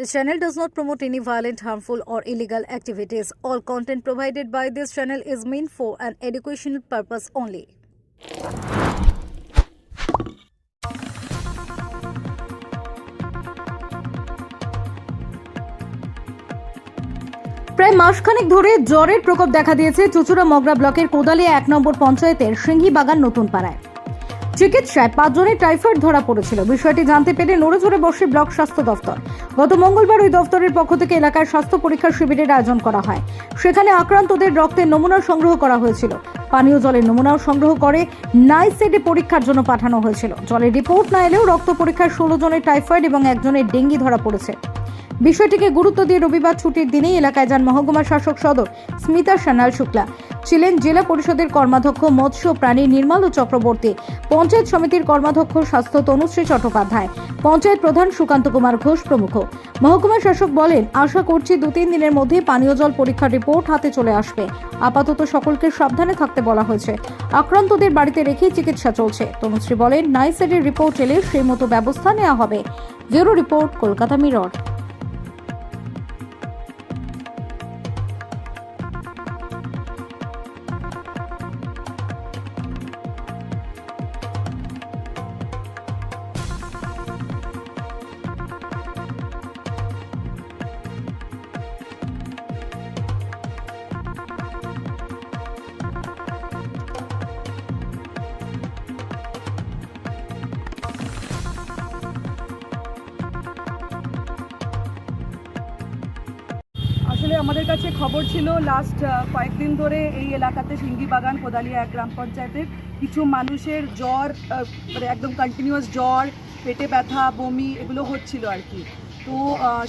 This channel does not promote any violent, harmful, or illegal activities. All content provided by this channel is meant for an educational purpose only. প্রায় মাসখানেক ধরে জ্বরের প্রকোপ দেখা দিয়েছে চুচুড়া মগরা ব্লকের কোদালিয়া এক নম্বর পঞ্চায়েতের সিংহি বাগান নতুন পাড়ায় চিকিৎসায় পাঁচজনের টাইফয়েড ধরা পড়েছিল। বিষয়টি জানতে পেরে নড়েচড়ে বসে ব্লক স্বাস্থ্য দফতর। গত মঙ্গলবার ওই দফতরের পক্ষ থেকে এলাকার স্বাস্থ্য পরীক্ষা শিবিরের আয়োজন করা হয়। সেখানে আক্রান্তদের রক্তের নমুনা সংগ্রহ করা হয়েছিল। পানীয় জলের নমুনাও সংগ্রহ করে নাইসেডে পরীক্ষার জন্য পাঠানো হয়েছিল। জলের রিপোর্ট না এলেও রক্ত পরীক্ষায় ষোলো জনের টাইফয়েড এবং একজনের ডেঙ্গি ধরা পড়েছে। বিষয়টিকে গুরুত্ব দিয়ে রবিবার ছুটির দিনেই এলাকায় যান মহকুমা শাসক সদর স্মিতা সান্যাল শুক্লা। ছিলেন জেলা পরিষদের কর্মাধ্যক্ষ মৎস্য প্রাণী নির্মল চক্রবর্তী। পঞ্চায়েত সমিতির কর্মাধ্যক্ষ স্বাস্থ্য তনুশ্রী চট্টোপাধ্যায়। পঞ্চায়েত প্রধান সুকান্ত কুমার ঘোষ প্রমুখ। মহকুমা শাসক বলেন, আশা করছি দু তিন দিনের মধ্যে পানীয় জল পরীক্ষার রিপোর্ট হাতে চলে আসবে। আপাতত সকলকে সাবধানে থাকতে বলা হয়েছে। আক্রান্তদের বাড়িতে রেখে চিকিৎসা চলছে। তনুশ্রী বলেন, নাইসেডের রিপোর্ট এলে সেই মতো ব্যবস্থা নেওয়া হবে। Bureau report, Kolkata Mirror. আসলে আমাদের কাছে খবর ছিল লাস্ট কয়েকদিন ধরে এই এলাকাতে সিঙ্গি বাগান কোদালিয়া গ্রাম পঞ্চায়েতের কিছু মানুষের জ্বর মানে একদম কন্টিনিউয়াস জ্বর, পেটে ব্যথা, বমি এগুলো হচ্ছিল আর কি। তো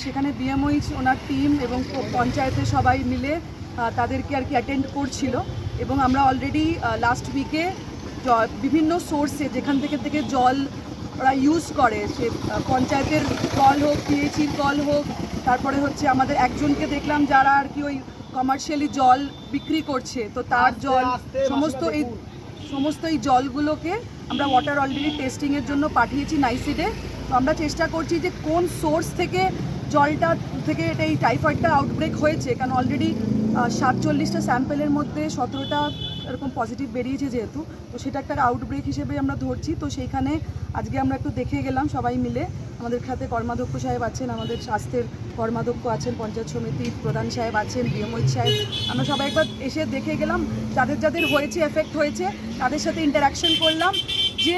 সেখানে বিএমওইচ ওনার টিম এবং পঞ্চায়েতের সবাই মিলে তাদেরকে আর কি অ্যাটেন্ড করছিল এবং আমরা অলরেডি লাস্ট উইকে বিভিন্ন সোর্সে যেখান থেকে থেকে জল ওরা ইউজ করে। সে পঞ্চায়েতের কল হোক পিএইচির কল হোক তারপরে হচ্ছে আমাদের একজনকে দেখলাম যারা আর কি ওই কমার্শিয়ালি জল বিক্রি করছে। তো তার জল সমস্ত এই সমস্ত এই জলগুলোকে আমরা ওয়াটার অলরেডি টেস্টিংয়ের জন্য পাঠিয়েছি নাইসিডে তো আমরা চেষ্টা করছি যে কোন সোর্স থেকে জলটা থেকে এটা এই টাইফয়েডটা আউটব্রেক হয়েছে। কারণ অলরেডি সাতচল্লিশটা স্যাম্পেলের মধ্যে সতেরোটা এরকম পজিটিভ বেরিয়েছে যেহেতু, তো সেটা একটা আউটব্রেক হিসেবে আমরা ধরছি। তো সেইখানে আজকে আমরা একটু দেখে গেলাম সবাই মিলে। আমাদের খাতে কর্মাধ্যক্ষ সাহেব আছেন, আমাদের স্বাস্থ্যের কর্মাধ্যক্ষ আছেন, পঞ্চায়েত সমিতির প্রধান সাহেব আছেন বিএমওই সাহেব। আমরা সবাই একবার এসে দেখে গেলাম যাদের যাদের হয়েছে এফেক্ট হয়েছে, তাদের সাথে ইন্টারাকশন করলাম যে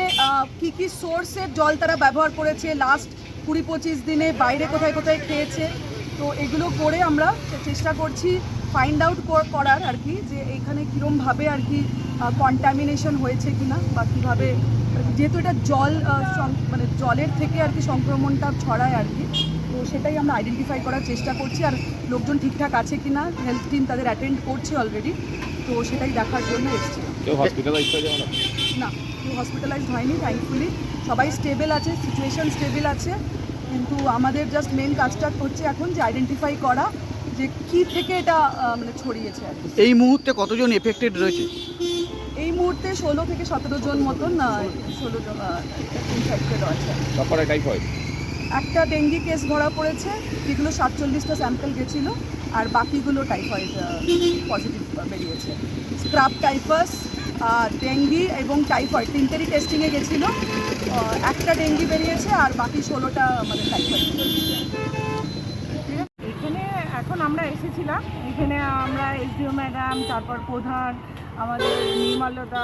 কি কি সোর্সের জল তারা ব্যবহার করেছে লাস্ট কুড়ি পঁচিশ দিনে, বাইরে কোথায় কোথায় খেয়েছে। তো এগুলো করে আমরা চেষ্টা করছি ফাইন্ড আউট করার আর কি যে এইখানে কীরমভাবে আর কি কন্টামিনেশন হয়েছে কিনা বা কীভাবে যেহেতু এটা জল মানে জলের থেকে আর কি সংক্রমণটা ছড়ায় আর কি তো সেটাই আমরা আইডেন্টিফাই করার চেষ্টা করছি আর লোকজন ঠিকঠাক আছে কিনা হেলথ টিম তাদের অ্যাটেন্ড করছে অলরেডি তো সেটাই দেখার জন্য এসেছি। না না কেউ হসপিটালাইজ হয়নি থ্যাঙ্কফুলি সবাই স্টেবল আছে সিচুয়েশন স্টেবল আছে কিন্তু আমাদের জাস্ট মেন কাজটা হচ্ছে এখন যে আইডেন্টিফাই করা যে কি থেকে এটা মানে ছড়িয়েছে আর কি। এই মুহূর্তে কতজন এফেক্টেড রয়েছে? এই মুহূর্তে ষোলো থেকে সতেরো জন মতন ষোলো জন ইনফেক্টেড আছে টাইফয়েড একটা ডেঙ্গি কেস ধরা পড়েছে যেগুলো সাতচল্লিশটা স্যাম্পল গেছিল আর বাকিগুলো টাইফয়েড পজিটিভ বেরিয়েছে। স্ক্রাব টাইফাস ডেঙ্গি এবং টাইফয়েড তিনটেরই টেস্টিংয়ে গেছিল। একটা ডেঙ্গি বেরিয়েছে আর বাকি ষোলোটা মানে টাইফয়েড আমরা এসেছিলাম। এখানে আমরা এসডিও ম্যাডাম, তারপর প্রধান, আমাদের নির্মলতা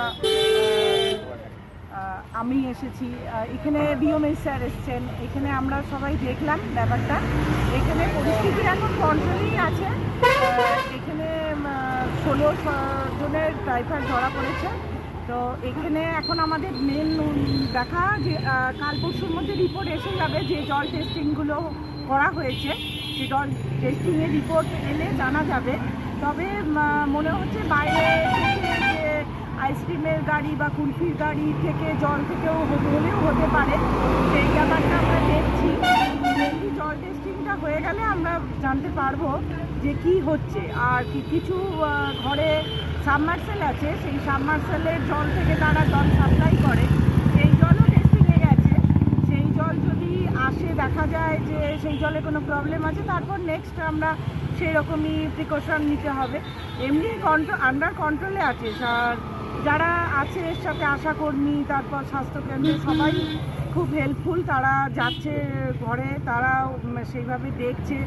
আমি এসেছি। এখানে বিওমএস স্যার এসছেন। এখানে আমরা সবাই দেখলাম ব্যাপারটা। এখানে পরিস্থিতি এখন কন্ট্রোলেই আছে। এখানে ষোলো জনের ড্রাইভার ধরা পড়েছে। তো এখানে এখন আমাদের মেন দেখা যে কাল পরশুর মধ্যে রিপোর্ট এসে যাবে যে জল টেস্টিংগুলো করা হয়েছে। জল টেস্টিংয়ের রিপোর্ট এলে জানা যাবে। তবে মনে হচ্ছে বাইরে যে আইসক্রিমের গাড়ি বা কুলফির গাড়ি থেকে জল থেকেও হলেও হতে পারে। সেই ব্যাপারটা আমরা দেখছি। জল টেস্টিংটা হয়ে গেলে আমরা জানতে পারব যে কি হচ্ছে। আর কি, কিছু ঘরে সাবমার্সেল আছে। সেই সাবমার্সেলের জল থেকে তারা জল সাপ্লাই করে সেই জলও টেস্টিংয়ে গেছে সেই জল যদি আসে দেখা যায় যে সেই জলে কোনো প্রবলেম আছে, তারপর নেক্সট আমরা সেই রকমই প্রিকশন নিতে হবে। এমনি কন্ট্রোল আন্ডার কন্ট্রোলে আছে। আর যারা আছে এর সাথে আশাকর্মী তারপর স্বাস্থ্যকেন্দ্র সবাই খুব হেল্পফুল তারা যাচ্ছে ঘরে তারা সেইভাবে দেখছে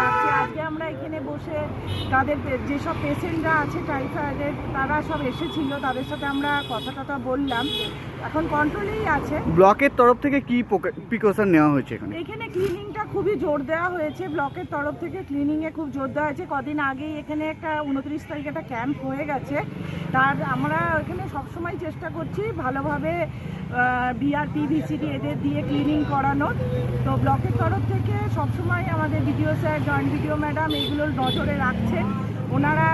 রাখছে। আজকে আমরা এখানে বসে তাদের যেসব পেশেন্টরা আছে টাইফয়েডের তারা সব এসেছিল, তাদের সাথে আমরা কথা টথা বললাম। এখন কন্ট্রোলেই আছে। ব্লকের তরফ থেকে কি প্রিকশন নেওয়া হয়েছে এখানে? এখানে ক্লিনিংটা খুবই জোর দেওয়া হয়েছে। ব্লকের তরফ থেকে ক্লিনিংয়ে খুব জোর দেওয়া হয়েছে। কদিন আগেই এখানে একটা উনত্রিশ তারিখে একটা ক্যাম্প হয়ে গেছে। তার আমরা এখানে সবসময় চেষ্টা করছি ভালোভাবে বিআরপি ভিসিডি এদের দিয়ে ক্লিনিং করানোর। তো ব্লকের তরফ থেকে সবসময় আমাদের BDO sir joint BDO madam এগুলোর নজরে রাখছেন। ওনারা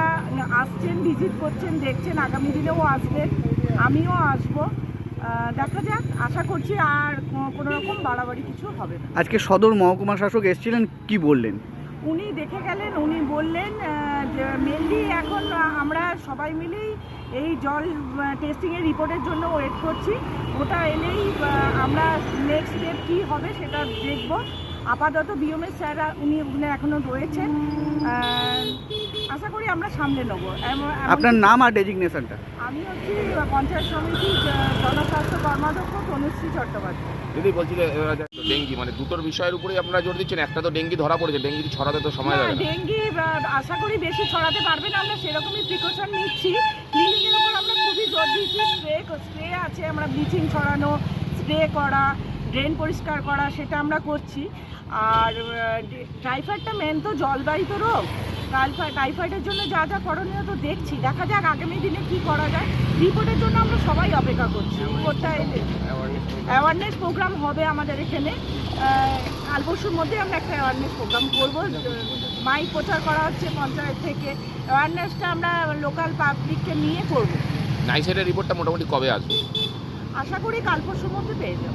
আসছেন ভিজিট করছেন দেখছেন। আগামী দিনেও আসবেন। আমিও আসব। দেখা যাক আশা করছি আর কোনো রকম বাড়াবাড়ি কিছু হবে না। আজকে সদর মহকুমা শাসক এসেছিলেন কি বললেন? উনি দেখে গেলেন উনি বললেন যে মেনলি এখন আমরা সবাই মিলেই এই জল টেস্টিংয়ের রিপোর্টের জন্য ওয়েট করছি। ওটা এলেই আমরা নেক্সট স্টেপ কী হবে সেটা দেখব। আপাতত বিএমএস স্যাররা উনি ওখানে এখনও রয়েছেন। আশা করি আমরা সামলে নেব। আপনার নাম আর ডেজিগনেশনটা? আমি হচ্ছি পঞ্চায়েত সমিতির জনস্বাস্থ্য কর্মাধ্যক্ষ তনুশ্রী চট্টোপাধ্যায়। যদি বলছি যে ডেঙ্গি মানে দুটোর বিষয়ের উপরেই আপনারা জোর দিচ্ছেন একটা তো ডেঙ্গি ধরা পড়েছে ডেঙ্গি ছড়াতে তো সময় লাগে ডেঙ্গি আশা করি বেশি ছড়াতে পারবে না আমরা সেরকমই প্রিকশন নিচ্ছি। ক্লিনিকের উপর আমরা খুবই জোর দিচ্ছি স্প্রে স্প্রে আছে আমরা ব্লিচিং ছড়ানো স্প্রে করা ড্রেন পরিষ্কার করা সেটা আমরা করছি। আর টাইফয়েডটা মেন তো জলবাহিত রোগ। টাইফয়েড টাইফয়েডের জন্য যা যা করণীয় তো দেখছি। দেখা যাক আগামী দিনে কি করা যায়। রিপোর্টের জন্য আমরা সবাই অপেক্ষা করছি। রিপোর্টটা এলে অ্যাওয়ারনেস প্রোগ্রাম হবে আমাদের এখানে। কাল পরশুর মধ্যে আমরা একটা অ্যাওয়ারনেস প্রোগ্রাম করব। মাইক প্রচার করা হচ্ছে পঞ্চায়েত থেকে। অ্যাওয়ারনেসটা আমরা লোকাল পাবলিককে নিয়ে করব। নাইসেটের রিপোর্টটা মোটামুটি কবে আসবে? আশা করি কাল পরশুর মধ্যে পেয়ে যাব।